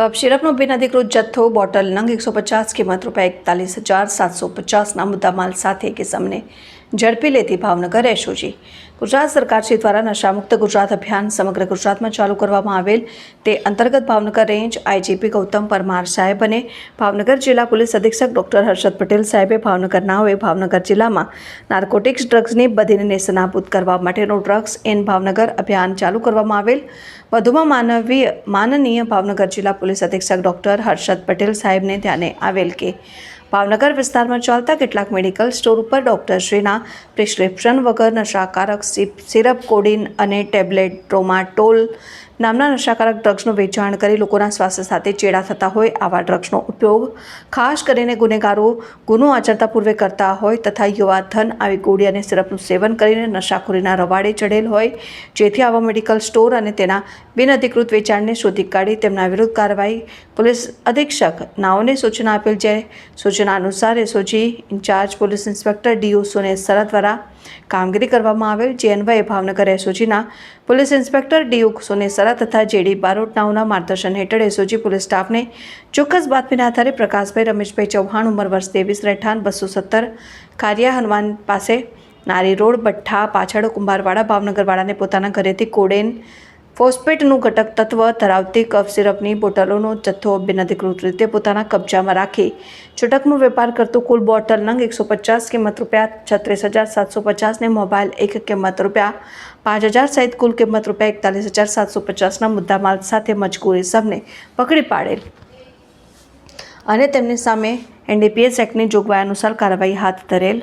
Cup સિરપનો બિનઅધિકૃત જથ્થો, bottle નંગ એકસો પચાસ કિંમત રૂપિયા એકતાલીસ હજાર સાતસો પચાસના મુદ્દામાલ સાથે કિસમને ઝડપી લેતી ભાવનગર એસઓજી. ગુજરાત સરકારશ્રી દ્વારા નશામુક્ત ગુજરાત અભિયાન સમગ્ર ગુજરાતમાં ચાલુ કરવામાં આવેલ તે અંતર્ગત ભાવનગર રેન્જ આઈજીપી ગૌતમ પરમાર સાહેબ અને ભાવનગર જિલ્લા પોલીસ અધિક્ષક ડોક્ટર હર્ષદ પટેલ સાહેબે ભાવનગર નાઓએ ભાવનગર જિલ્લામાં નાર્કોટિક્સ ડ્રગ્સની બધીને નેસ્તનાબૂદ કરવા માટેનું ડ્રગ્સ એન ભાવનગર અભિયાન ચાલુ કરવામાં આવેલ. વધુમાં માનવીય, માનનીય ભાવનગર જિલ્લા પોલીસ અધિક્ષક ડોક્ટર હર્ષદ પટેલ સાહેબને ધ્યાને આવેલ કે ભાવનગર વિસ્તારમાં ચાલતા કેટલાક મેડિકલ સ્ટોર ઉપર ડૉક્ટરશ્રીના પ્રિસ્ક્રિપ્શન વગર નશાકારક સિરપ, કોડિન અને ટેબ્લેટ, ટ્રોમાટોલ નામના નશાકારક ડ્રગ્સનું વેચાણ કરી લોકોના સ્વાસ્થ્ય સાથે ચેડા થતા હોય આવા ડ્રગ્સનો ઉપયોગ ખાસ કરીને ગુનેગારો ગુનો આચરતા પૂર્વે કરતા હોય તથા યુવા ધન આવી ગોળી અને સિરપનું સેવન કરીને નશાખોરીના રવાડે ચડેલ હોય. જેથી આવા મેડિકલ સ્ટોર અને તેના બિનઅધિકૃત વેચાણને શોધી કાઢી તેમના વિરુદ્ધ કાર્યવાહી પોલીસ અધિક્ષક નાઓને સૂચના આપેલ છે. સૂચના અનુસાર SOG in-charge police inspector D O Sonesara દ્વારા કામગીરી કરવામાં આવેલ જે અન્વયે Bhavnagar એસઓજીના police inspector D U Sonesara તથા જેડી બારોટ નાઓના માર્ગદર્શન હેઠળ એસઓજી પોલીસ સ્ટાફને ચોક્કસ બાતમીના આધારે પ્રકાશભાઈ રમેશભાઈ ચૌહાણ, ઉંમર વર્ષ ત્રેવીસ, રહેઠાણ બસો સત્તર, કારિયા હનુમાન પાસે નારી રોડ, ભઠ્ઠા, પાછળ કુંભારવાડા, ભાવનગરવાળાને પોતાના ઘરેથી કોડેન ફોસ્ફેટનું ઘટક તત્વ ધરાવતી કફ સિરપની બોટલોનો જથ્થો બિનઅધિકૃત રીતે પોતાના કબજામાં રાખી છૂટકનો વેપાર કરતું કુલ બોટલ નંગ એકસો પચાસ કિંમત રૂપિયા, છત્રીસ હજાર સાતસો પચાસને મોબાઈલ એક કિંમત રૂપિયા, પાંચ હજાર સહિત કુલ કિંમત રૂપિયા એકતાલીસ હજાર સાતસો પચાસના મુદ્દામાલ સાથે મજકૂરી સબને પકડી પાડેલ. અને તેમની સામે એનડીપીએસ એક્ટની જોગવાઈ અનુસાર કાર્યવાહી હાથ ધરેલ.